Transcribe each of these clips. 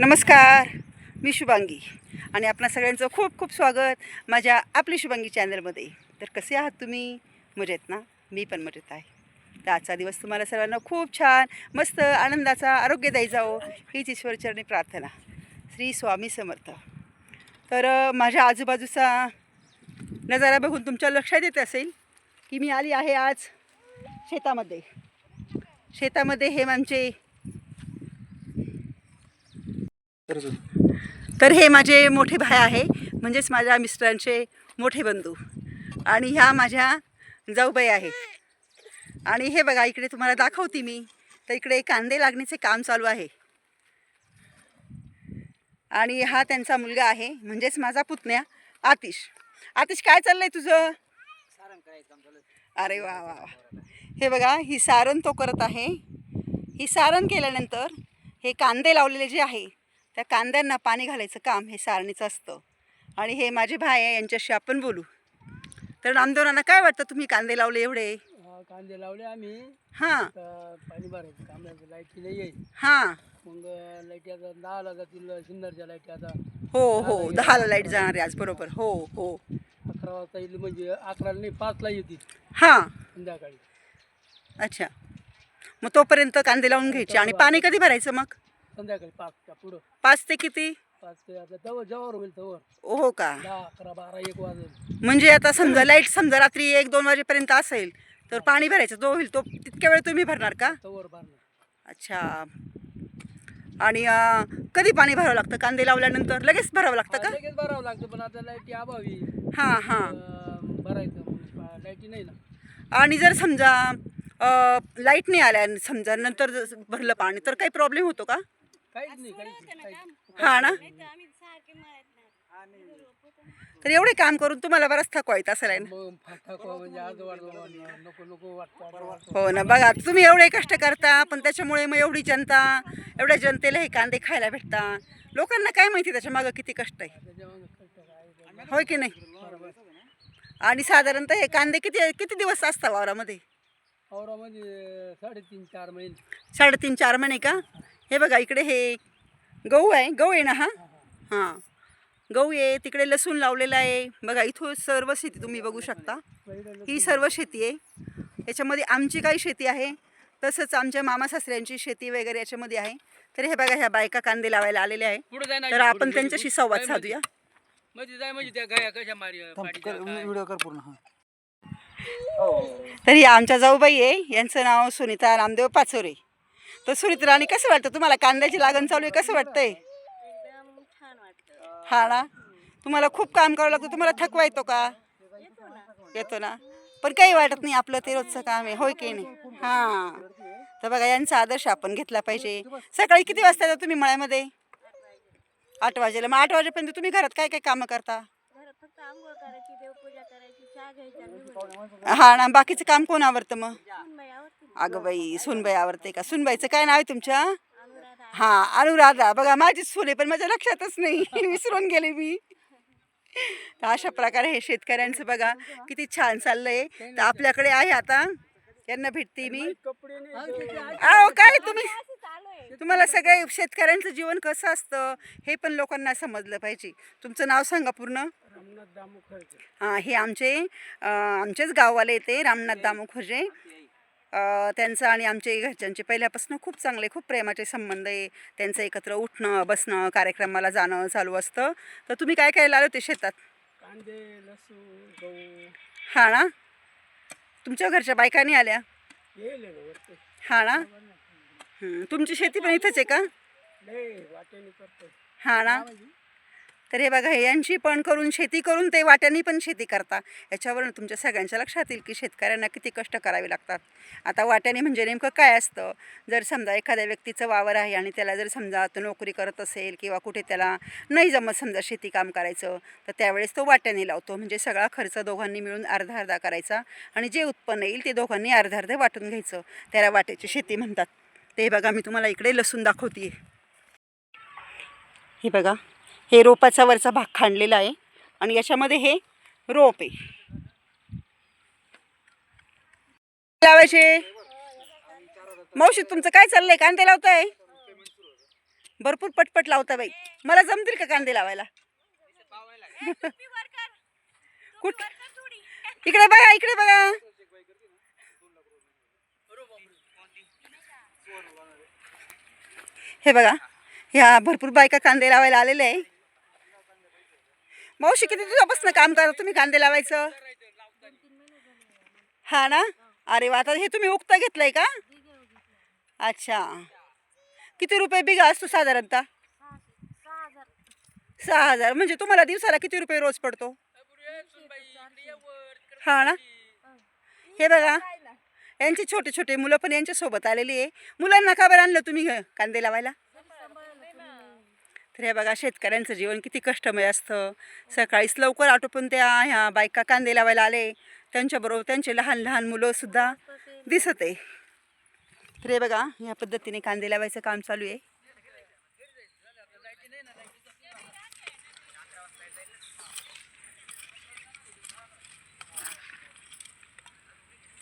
नमस्कार मी शुभांगी आणि आपणा सगळ्यांचं खूप खूप स्वागत माझ्या आपली शुभांगी चॅनलमध्ये. तर कसे आहात तुम्ही? मजेत ना? मी पण मजेत आहे. तर आजचा दिवस तुम्हाला सर्वांना खूप छान मस्त आनंदाचा आरोग्यदायी जावो हीच ईश्वरचरणी प्रार्थना. श्री स्वामी समर्थ. तर माझ्या आजूबाजूचा नजारा बघून तुमच्या लक्षात येत असेल की मी आली आहे आज शेतामध्ये. शेतामध्ये हे आमचे तर हे माझे मोठे भाई आहे. म्हणजेच माझ्या मिस्टरांचे मोठे बंधू. आणि ह्या माझ्या जाऊबाई आहेत. आणि हे बघा इकडे तुम्हाला दाखवते मी. तर इकडे कांदे लागण्याचे काम चालू आहे. आणि हा त्यांचा मुलगा आहे. म्हणजेच माझा पुतण्या आतिश. आतिश काय चाललंय तुझं? अरे वा वा वा. हे बघा ही सारण तो करत आहे. ही सारण केल्यानंतर हे कांदे लावलेले जे आहे त्या कांद्यांना पाणी घालायचं काम हे सारणीचं असतं. आणि हे माझे भाई आहे यांच्याशी आपण बोलू. तर नामदेवरांना काय वाटतं? तुम्ही कांदे लावले एवढे? कांदे लावले आम्ही. हां. पाणी भरायचं काम नाही लाइट नाही येईल हां. मग लाईटी आता दहाला जातील सिन्नरच्या लाईटी आता. हो हो. दहाला लाइट जाणार आहे आज बरोबर. हो हो. अकरा वाजता येईल म्हणजे अकराला नाही पाचला येतील. हां. संध्याकाळी. अच्छा. मग तोपर्यंत कांदे लावून घ्यायचे. आणि पाणी कधी भरायचं मग? संध्याकाळी पाचच्या पुढं. पाच ते किती? पाच ते आता जवळ जवळ होईल तवर. हो का? दहा अकरा बारा एक वाजेल. म्हणजे आता समजा लाइट समजा रात्री एक दोन वाजेपर्यंत असेल तर पाणी भरायचं तो होईल तो तितक्या वेळ तुम्ही भरणार का? तवर भरणार. अच्छा. आणि अं, कधी पाणी भरावं लागतं? कांदे लावल्यानंतर लगेच भरावं लागतं का? हा, लगेच भरावं लागतं पण आता लाईटी अभावी हां हां. अं, भरायचं मग लाईटी नाही ना. आणि जर समजा लाइट नाही आल्या समजा नंतर जर भरलं पाणी तर काही प्रॉब्लेम होतो का? काहीच नाही काहीच नाही काहीच नाही. हा ना? तर एवढे काम करून तुम्हाला बराच थकवा येत असेल आहे ना? मग फाटा म्हणजे आज वाटलं नको नको वाटतं हो ना बघा तुम्ही एवढे कष्ट करता पण त्याच्यामुळे मग एवढी जनता एवढ्या जनतेला हे कांदे खायला भेटता लोकांना काय माहिती त्याच्या मागं किती कष्ट आहे? होय की नाही? आणि साधारणतः हे कांदे किती किती दिवस असतात वावरामध्ये साडेतीन चार महिने. साडेतीन चार महिने का? हे बघा इकडे हे गहू आहे. गहू आहे ना हा? हां. गहू आहे तिकडे लसूण लावलेला आहे. बघा इथं सर्व शेती तुम्ही बघू शकता. ही सर्व शेती आहे. याच्यामध्ये आमची काही शेती आहे. तसंच आमच्या मामा सासऱ्यांची शेती वगैरे याच्यामध्ये आहे. तर हे बघा ह्या बायका कांदे लावायला आलेल्या आहे. तर आपण त्यांच्याशी संवाद साधूया. म्हणजे त्या गाया कशा मारी पाडीच्या काय. व्हिडिओ कर पूर्ण हा. तर ही आमच्या जाऊबाई आहे. यांचं नाव सुनीता रामदेव पाचोरे. तर सुनीता राणी कसं वाटतं तुम्हाला? कांद्याची लागण चालू आहे कसं वाटतंय? हा ना? तुम्हाला खूप काम करावं लागतं. तुम्हाला थकवा येतो का? येतो ना. पण काही वाटत नाही आपलं ते रोजचं काम आहे. होय की नाही? हां. तर बघा यांचा आदर्श आपण घेतला पाहिजे. सकाळी किती वाजता तुम्ही मळ्यामध्ये? आठ वाजेला. मग आठ वाजेपर्यंत तुम्ही घरात काय काय कामं करता? आंघोळ करायची देवपूजा करायची चहा घ्यायचा निघून जायचं. हा ना बाकीचं काम कोण आवडतं मग अगं बाई सुनबाई आवडते का? सुनबाईचं काय नाव आहे तुमच्या? हा अनुराधा. बघा माझी सोने पण माझ्या लक्षातच नाही. विसरून गेले मी. तर अशा प्रकारे हे शेतकऱ्यांचं बघा किती छान चाललंय. तर आपल्याकडे आहे आता यांना भेटते मी. कपडे नाही अहो काय तुम्ही? तुम्हाला सगळे शेतकऱ्यांचं जीवन कसं असतं हे पण लोकांना समजलं पाहिजे. तुमचं नाव सांगा पूर्ण. रामनाथ दामू खर्च हां हे आमचे आमचेच गाववाले येते रामनाथ दामू खुर्जे अं, त्यांचं आणि आमचे घरच्यांचे पहिल्यापासून खूप चांगले खूप प्रेमाचे संबंध आहे. त्यांचं एकत्र उठणं बसणं कार्यक्रमाला जाणं चालू असतं. तर तुम्ही काय काय लावलं ते शेतात? कांदे लसूण गहू. हा ना? तुमच्या घरच्या बायकांनी आल्या? येईल ना? वरती. हा ना तुमची शेती पण इथंच आहे का? नाही हा ना? तर हे बघा हे यांची पण करून शेती करून ते वाट्यानी पण शेती करता. याच्यावरून तुमच्या सगळ्यांच्या लक्षात येईल की शेतकऱ्यांना किती कष्ट करावे लागतात. आता वाट्याने म्हणजे नेमकं काय असतं? जर समजा एखाद्या व्यक्तीचं वावर आहे आणि त्याला जर समजा तो नोकरी करत असेल किंवा कुठे त्याला नाही जमत समजा शेती काम करायचं तर त्यावेळेस तो वाट्याने लावतो. म्हणजे सगळा खर्च दोघांनी मिळून अर्धा अर्धा करायचा आणि जे उत्पन्न येईल ते दोघांनी अर्धा अर्धे वाटून घ्यायचं. त्याला वाट्याची शेती म्हणतात. ते बघा मी तुम्हाला इकडे लसूण दाखवते हे बघा हे रोपाचा वरचा भाग खांडलेला आहे आणि याच्यामध्ये हे रोप आहे. लावायचे. मावशी तुमचं काय चाललंय? कांदे लावताय? भरपूर पटपट लावता बाई. मला जमतील का कांदे लावायला? कुठ? इकडे बघा इकडे बघा. हे बघा ह्या भरपूर बायका कांदे लावायला आलेले आहे. मावशी किती दिवसापासून काम करा तुम्ही कांदे लावायचं? हा ना? अरे वा आता हे तुम्ही उक्ता घेतलंय का? अच्छा. किती रुपये बिघा असतो साधारणतः? सहा हजार. सहा हजार म्हणजे तुम्हाला दिवसाला किती रुपये रोज पडतो? हा ना? हे बघा. यांची छोटे छोटे मुलं पण यांच्यासोबत आलेली आहे. मुलांना का बरं आणलं तुम्ही कांदे लावायला? तर हे बघा शेतकऱ्यांचं जीवन किती कष्टमय असतं. सकाळीच लवकर आटोपून त्या ह्या बायका कांदे लावायला आले. त्यांच्याबरोबर त्यांचे लहान लहान मुलंसुद्धा दिसत आहे. तर हे बघा या पद्धतीने कांदे लावायचं काम चालू आहे.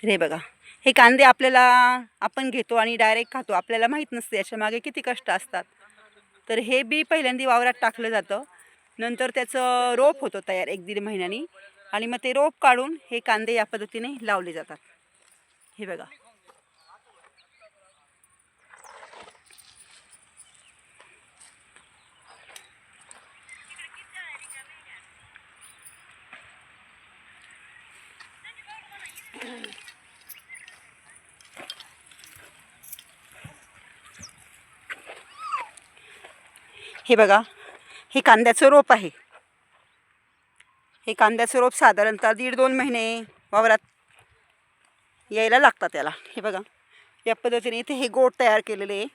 तर हे बघा हे कांदे आपल्याला आपण घेतो आणि डायरेक्ट खातो. आपल्याला माहीत नसते याच्या मागे किती कष्ट असतात. तर हे बी पहिल्यांदा वावरात टाकलं जातं. नंतर त्याचं रोप होतं तयार एक दीड महिन्यानी. आणि मग ते रोप काढून हे कांदे या पद्धतीने लावले जातात. हे बघा. हे बघा हे कांद्याचं रोप आहे. हे कांद्याचं रोप साधारणतः दीड दोन महिने वावरात यायला लागतात त्याला. हे बघा या पद्धतीने इथे हे गोट तयार केलेले आहे.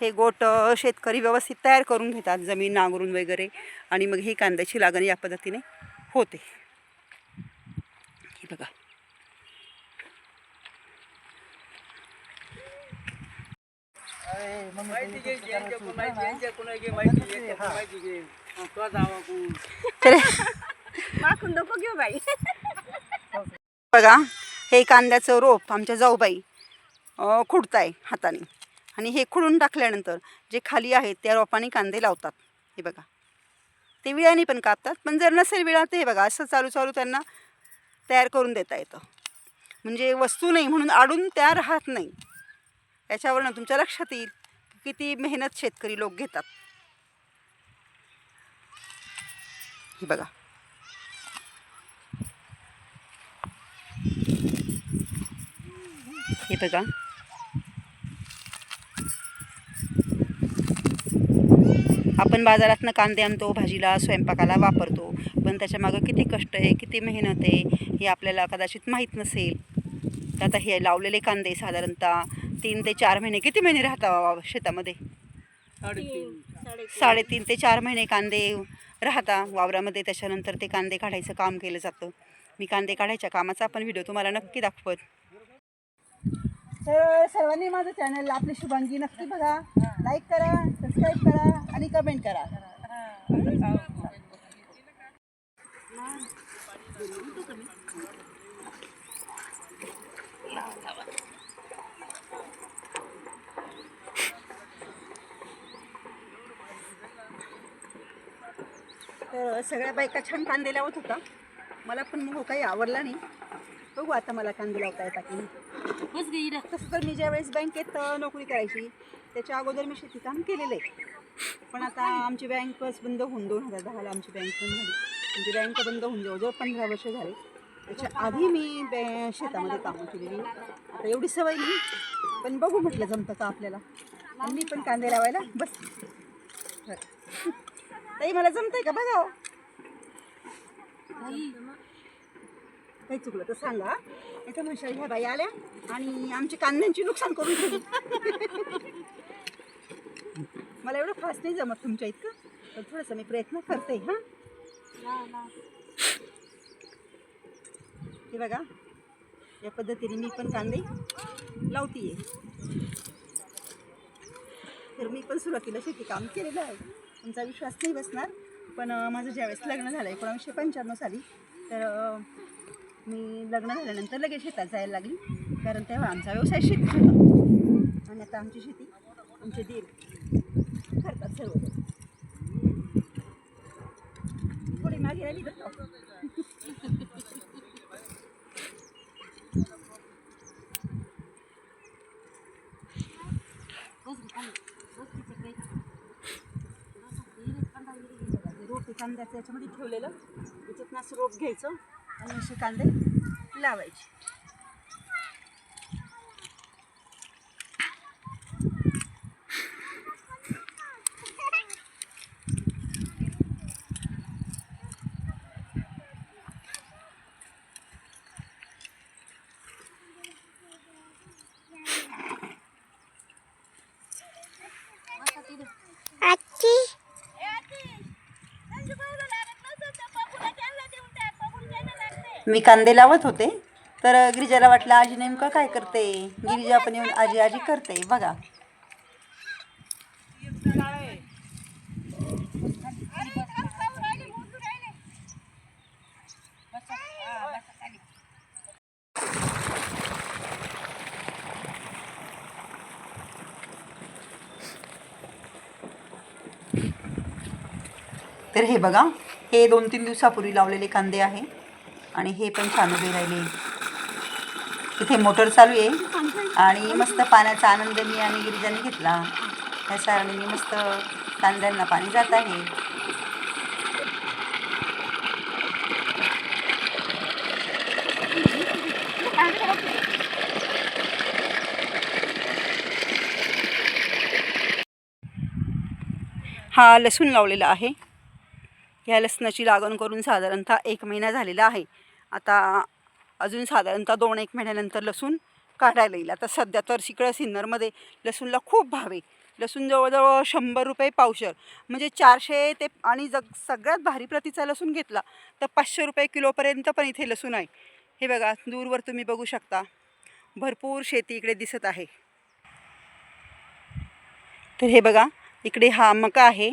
हे गोट शेतकरी व्यवस्थित तयार करून घेतात जमीन नांगरून वगैरे आणि मग ही कांद्याची लागण या पद्धतीने होते. हे बघा. माहिती घे माहिती यांच्याकडून घे माहिती यांच्याकडून माहिती घे जावा कोण नको घेऊ बाई बघा हे कांद्याचं रोप आमच्या जाऊबाई खुडताय हाताने. आणि हे खुडून टाकल्यानंतर जे खाली आहेत त्या रोपाने कांदे लावतात. हे बघा. ते विळ्याने पण कापतात पण जर नसेल विळा ते हे बघा असं चालू चालू त्यांना तयार करून देता येतं. म्हणजे वस्तू नाही म्हणून आडून त्या राहत नाही. याच्यावरनं तुमच्या लक्षात येईल किती मेहनत शेतकरी लोक घेतात. हे बघा. हे बघा. आपण बाजारातनं कांदे आणतो भाजीला स्वयंपाकाला वापरतो पण त्याच्यामागं किती कष्ट आहे किती मेहनत आहे हे आपल्याला कदाचित माहीत नसेल. तर आता हे लावलेले कांदे साधारणतः तीन ते चार महिने किती महिने राहता शेतामध्ये साडेतीन ते चार महिने कांदे राहता वावरामध्ये त्याच्यानंतर ते कांदे काढायचं काम केलं जातं मी कांदे काढायच्या कामाचा पण व्हिडिओ तुम्हाला नक्की दाखवत तर सर्वांनी माझं चॅनल आपली शुभांगी नक्की बघा लाईक करा सबस्क्राईब करा आणि कमेंट करा तर सगळ्या बायका छान कांदे लावत होता. मला पण मग काही आवडला नाही. बघू आता मला कांदे लावता येतात की. बस गई तसं तर मी ज्यावेळेस बँकेत नोकरी करायची त्याच्या अगोदर मी शेतीकाम केलेलं आहे. पण आता आमची बँकच बंद होऊन दोन हजार दहाला आमची बँक बंद झाली. आमची बँक बंद होऊन जवळजवळ पंधरा वर्ष झाले. त्याच्या आधी मी बॅ शेतामध्ये कामं केलेली. आता एवढी सवय नाही पण बघू म्हटलं जमतं का आपल्याला. मी पण कांदे लावायला बस. बरं. ताई मला जमतंय का? बघा हो. काही चुकलं तर सांगा. इथं म्हणशाल ह्या बाई आल्या आणि आमची कांद्यांची नुकसान करून ठेवली मला एवढं फास्ट नाही जमत तुमच्या इतकं पण थोडंसं मी प्रयत्न करते हां? हे बघा या पद्धतीने मी पण कांदे लावतीये. तर मी पण सुरुवातीला शेती काम केलेलं आहे. तुमचा विश्वास नाही बसणार. पण माझं ज्यावेळेस लग्न झालं एकोणीसशे पंच्याण्णव साली तर मी लग्न झाल्यानंतर लगेच शेतात जायला लागली. कारण तेव्हा आमचा व्यवसाय शेती होता. आता आमची शेती आमचे दीर करतात सर्व थोडी मागे राहिली तर का. रोप कांद्याचं याच्यामध्ये ठेवलेलं. याच्यातनं असं रोप घ्यायचं आणि असे कांदे लावायचे. मी कांदे लावत होते. तर गिरिजाला वाटलं आजी नेमकं काय करते? गिरिजा पण येऊन आजी आजी करते. बघा. तर हे बघा हे दोन तीन दिवसापूर्वी लावलेले कांदे आहे. आणि हे पण छान उभे राहिले. इथे मोटर चालू आहे. आणि मस्त पाण्याचा आनंद मी आणि गिरिजाने घेतला. ह्या सारणीने मस्त कांद्यांना पाणी जात आहे. हा लसूण लावलेला आहे. ह्या लसणाची लागण करून साधारणतः एक महिना झालेला आहे. आता अजून साधारणतः दोन एक महिन्यानंतर लसूण काढायला येईल. आता सध्या तर शिकडं सिन्नरमध्ये लसूणला खूप भाव आहे. लसूण जवळजवळ शंभर रुपये पावशर. म्हणजे चारशे ते आणि जग सगळ्यात भारी प्रतीचा लसूण घेतला तर पाचशे रुपये किलोपर्यंत पण इथे लसूण आहे. हे बघा दूरवर तुम्ही बघू शकता. भरपूर शेती इकडे दिसत आहे. तर हे बघा इकडे हा मका आहे.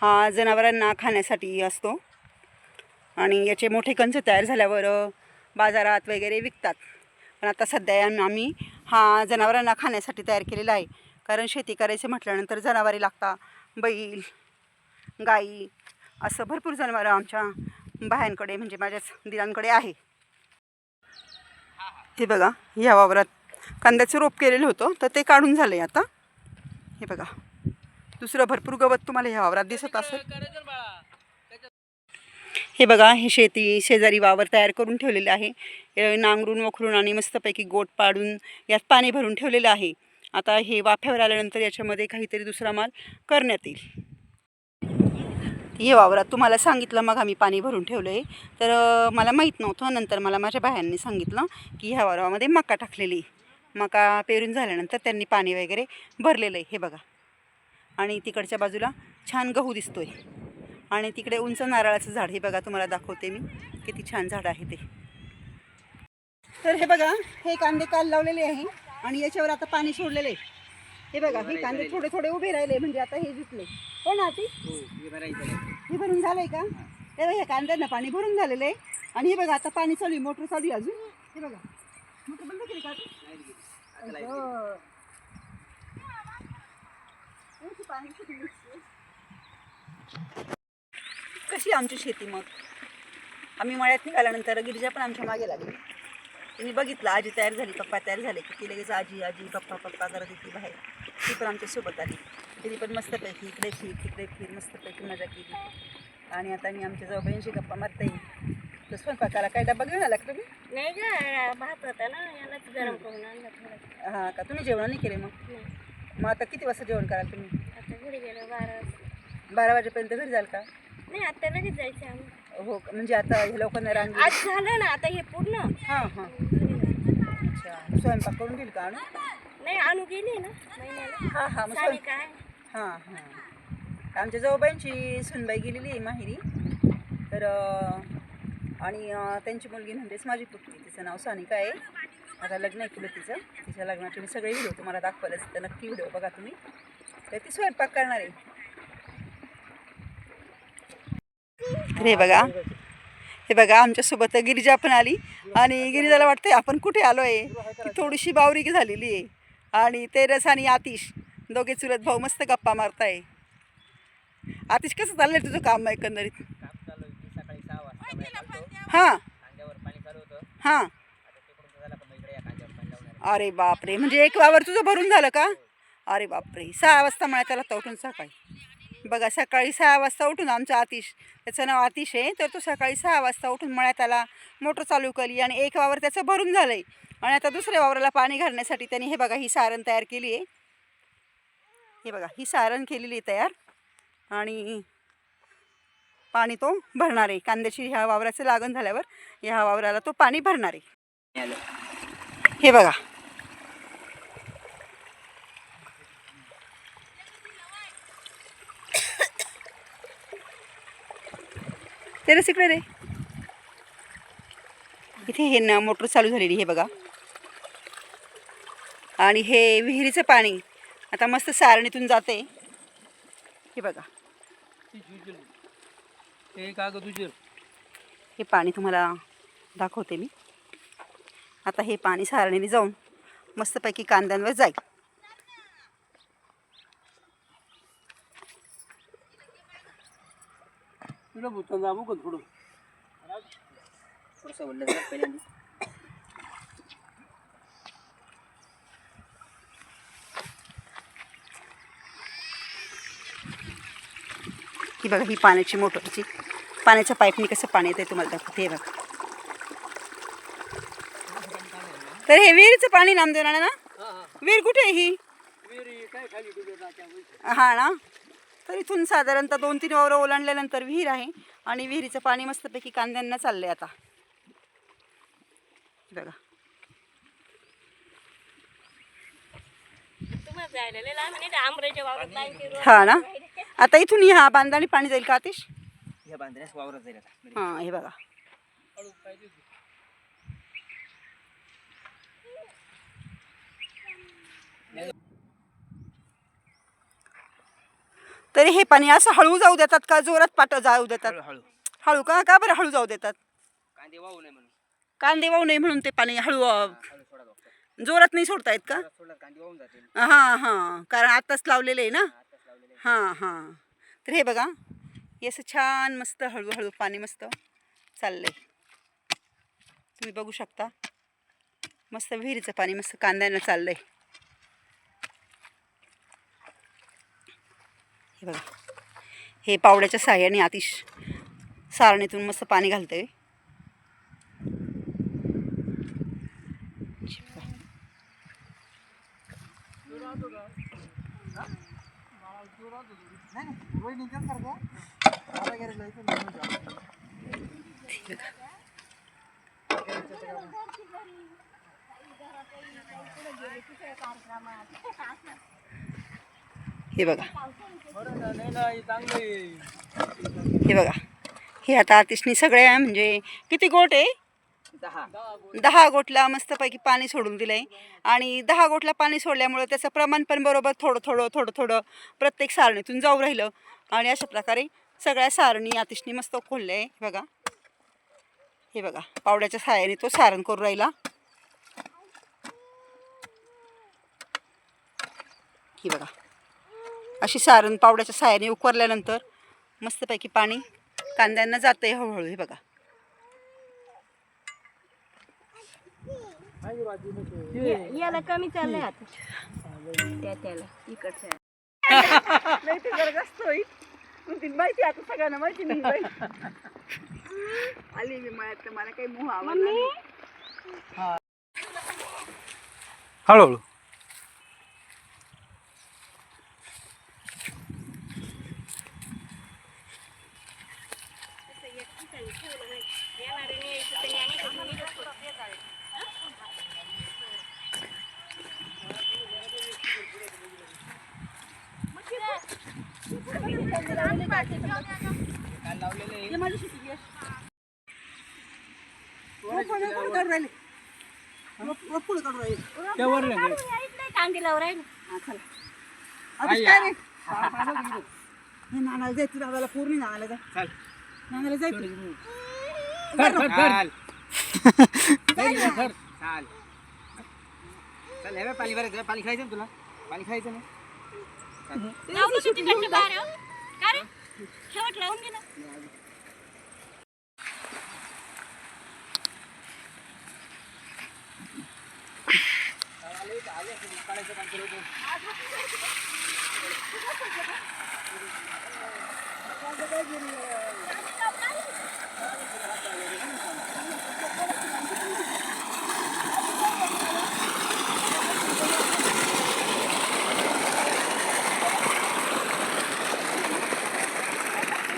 हा जनावरांना खाण्यासाठी असतो. आणि याचे मोठे कंच तयार झाल्यावर बाजारात वगैरे विकतात. पण आता सध्या आम्ही हा जनावरांना खाण्यासाठी तयार केलेला आहे. कारण शेती करायचं म्हटल्यानंतर जनावरे लागता बैल गाई असं भरपूर जनावरं आमच्या बायांकडे म्हणजे माझ्याच दिरांकडे आहे. हे बघा या वावरात कांद्याचं रोप केलेलं होतं तर ते काढून झालं आहे आता. हे बघा दुसरं भरपूर गवत तुम्हाला ह्या वावरात दिसत असेल. हे बघा हे शेती शेजारी वावर तयार करून ठेवलेलं आहे. नांगरून वखरून आणि मस्तपैकी गोट पाडून यात पाणी भरून ठेवलेलं आहे. आता हे वाफ्यावर आल्यानंतर याच्यामध्ये काहीतरी दुसरा माल करण्यात येईल. हे वावरात तुम्हाला सांगितलं मग आम्ही पाणी भरून ठेवलं आहे तर मला माहीत नव्हतं नंतर मला माझ्या बायांनी सांगितलं की ह्या वावरामध्ये मका टाकलेली मका पेरून झाल्यानंतर त्यांनी पाणी वगैरे भरलेलं आहे. हे बघा. आणि तिकडच्या बाजूला छान गहू दिसतोय. आणि तिकडे उंच नारळाचं झाड हे बघा तुम्हाला दाखवते मी. किती छान झाड आहे ते. तर हे बघा हे कांदे काल लावलेले आहे आणि याच्यावर आता पाणी सोडलेले आहे. हे बघा हे कांदे थोडे थोडे उभे राहिले म्हणजे आता हे जितले हो ना ती हो हे भरून झालंय का? हे बघा कांद्यांना पाणी भरून झालेलं आहे. आणि हे बघा आता पाणी चालू आहे मोटर चालू आहे अजून. हे बघा. मोटर बंद केली का पाणी कशी आमची शेती मग. आम्ही मळ्यात निघाल्यानंतर गिरिजा पण आमच्या मागे लागली. तिने बघितलं आजी तयार झाली पप्पा तयार झाले की ती लगेच आजी आजी पप्पा पप्पा करत होती बाहेर. ती पण आमच्यासोबत आली. तिने पण मस्तपैकी इकडे फिर तिकडे फिर मस्तपैकी मजा केली. आणि आता मी आमच्या जवळशी गप्पा मारता. येईल तर स्वयंपाकाला काय डबा घेऊन आला का तुम्ही? नाही ग भात होता ना यालाच गरम करून आणलं थोडं. हां का? तुम्ही जेवण नाही केले मग. मग आता किती वाजता जेवण कराल तुम्ही? आता घरी गेलो बारा वाजता. बारा वाजेपर्यंत घरी जाल का? नाही आता लगेच जायचं आम्ही हो का? म्हणजे आता हे लोकांना रांग आज झालं ना आता हे पूर्ण. हां हां. अच्छा स्वयंपाक करून देईल का आणून? नाही आणू गेली ना महिन्याला. हां हां मग स्वयं काय? हां हां. आमच्या जवळबाईंची सुनबाई गेलेली आहे माहेरी. तर अं, आणि अं, त्यांची मुलगी म्हणजेच माझी पुतली. तिचं नाव सानिका आहे. आता लग्न आहे तुला तिचं. तिच्या लग्नाचे मी सगळे व्हिडिओ तुम्हाला दाखवलेच. तर नक्की व्हिडिओ बघा तुम्ही. तर ती स्वयंपाक करणार आहे तर हे बघा. हे बघा आमच्यासोबत गिरिजा पण आली. आणि गिरिजाला वाटतंय आपण कुठे आलो आहे ती थोडीशी बावरी झालेली आहे. आणि तेरस आणि आतिश दोघे चुलत भाऊ मस्त गप्पा मारताय. आतिश कसं चाललंय तुझं काम एकंदरीत? आहे. सकाळी हां. हां. अरे बापरे म्हणजे एक वावर तुझं भरून झालं का? अरे बापरे सहा वाजता म्हणा त्याला तवटून सकाळी. बघा सकाळी सहा वाजता उठून आमचा आतिश त्याचं नाव आतिश आहे तर तो सकाळी सहा वाजता उठून मळ्यात आला मोटर चालू केली आणि एक वावर त्याचं भरून झालं आहे आणि आता दुसऱ्या वावराला पाणी घालण्यासाठी त्यांनी हे बघा ही सारण तयार केली आहे. हे बघा ही सारण केलेली आहे तयार. आणि पाणी तो भरणार आहे. कांद्याची ह्या वावराचं लागण झाल्यावर ह्या वावराला तो पाणी भरणार आहे. हे बघा तेरस इकडे रे. इथे हे ना मोटर चालू झालेली हे बघा. आणि हे विहिरीचं पाणी आता मस्त सारणीतून जाते. हे बघा. ते हे पाणी तुम्हाला दाखवते मी. आता हे पाणी सारणीने जाऊन मस्तपैकी कांद्यांवर जाईल. तुला भूतान दाबू का थोडं. थोडंसं बोललं जरा पहिल्यांदा ही बघा ही पाण्याची मोटरची पाण्याच्या पाईपनी कसं पाणी येते तुम्हाला दाखवते हे बघा. तर हे विहिरीचं पाणी नामदेवनाने ना? हां हां. विहीर कुठे आहे ही? हा ना? तर इथून साधारणतः दोन तीन वावरं ओलांडल्यानंतर विहीर आहे आणि विहिरीचं पाणी मस्तपैकी कांद्यांना चाललंय आता. बघा. हा ना? आता इथून ह्या बांधाने पाणी जाईल का आतिश? ह्या बांधण्यास वावरत जाईल आता. हां हे बघा. तरी हे पाणी असं हळू जाऊ देतात का? जोरात पाट जाऊ देतात. हळू हळू. का? का बरं हळू जाऊ देतात? कांदे वाहू नये म्हणून. कांदे वाहू नये म्हणून ते पाणी हळू अं, हळू सोडा डॉक्टर जोरात नाही सोडता येत का सोडला कांदे वाहून जातील. हां हां. कारण आताच लावलेलं आहे ना? आताच लावलेले हां हां. तर हे बघा. हे असं छान मस्त हळूहळू पाणी मस्त चाललंय. तुम्ही बघू शकता. मस्त विहिरीचं पाणी मस्त कांद्यानं चाललंय. हे बघा. हे पावड्याच्या साह्याने आतिश सारणीतून मस्त पाणी घालतंय. हे बघा. हे बघा. हे आता आतिशनी सगळ्या म्हणजे किती गोट आहे? दहा दहा गोटला मस्तपैकी पाणी सोडून दिलं आहे आणि दहा गोटला पाणी सोडल्यामुळं त्याचं प्रमाण पण बरोबर थोडं थोडं थोडं थोडं प्रत्येक सारणीतून जाऊ राहिलं. आणि अशा प्रकारे सगळ्या सारणी आतिशनी मस्त खोललं आहे बघा. हे बघा. पावड्याच्या साह्याने तो सारण करू राहिला. ही बघा. अशी सारण पावड्याच्या साह्याने उकरल्यानंतर मस्तपैकी पाणी कांद्यांना जातं आहे हळूहळू हे बघा. याला कमी चाललंय आता. त्या त्याला इकडच्या. नाही ते जरा जास्त होईल. पण ती माहिती आता सगळ्यांना माहिती नाही बाई. आली मी मळ्यात तर मला काही मोह आवडला नाही. हळूहळू काल लावलेले ये माझी शिटी घे. रोप- रोप पुढे काढून राहिले. रोप- रोप पुढे काढून राहिले. त्यावर नाही कांदी लावून राहील हा, चला. आधीच काय रे? हे नानाला जाय तू दादाला पूर्ण नानाला जाय. चाल. नानाला जाय तू. चाल चाल चाल. चाल. चाल. चल, हे बघ, पाणी भरायचं पाणी खायचं तुला? पाणी खायचं ना? लावलं का तिकडच्या बाहेर का रे? शेवट लावून घे ना.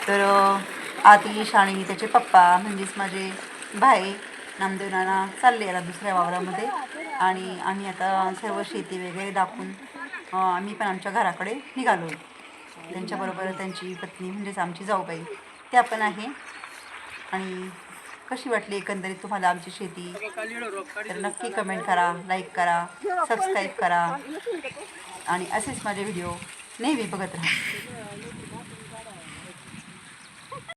तर आतिश आणि त्याचे पप्पा म्हणजेच माझे भाई नामदेव नाना चालले आता दुसऱ्या वावरामध्ये. आणि आम्ही आता सर्व शेती वगैरे दाखवून आम्ही पण आमच्या घराकडे निघालो त्यांच्याबरोबर त्यांची पत्नी म्हणजेच आमची जाऊबाई त्या पण आहे. आणि कशी वाटली एकंदरीत तुम्हाला आमची शेती? तर नक्की कमेंट करा लाईक करा सबस्क्राईब करा. आणि असेच माझे व्हिडिओ नेहमी बघत राहा.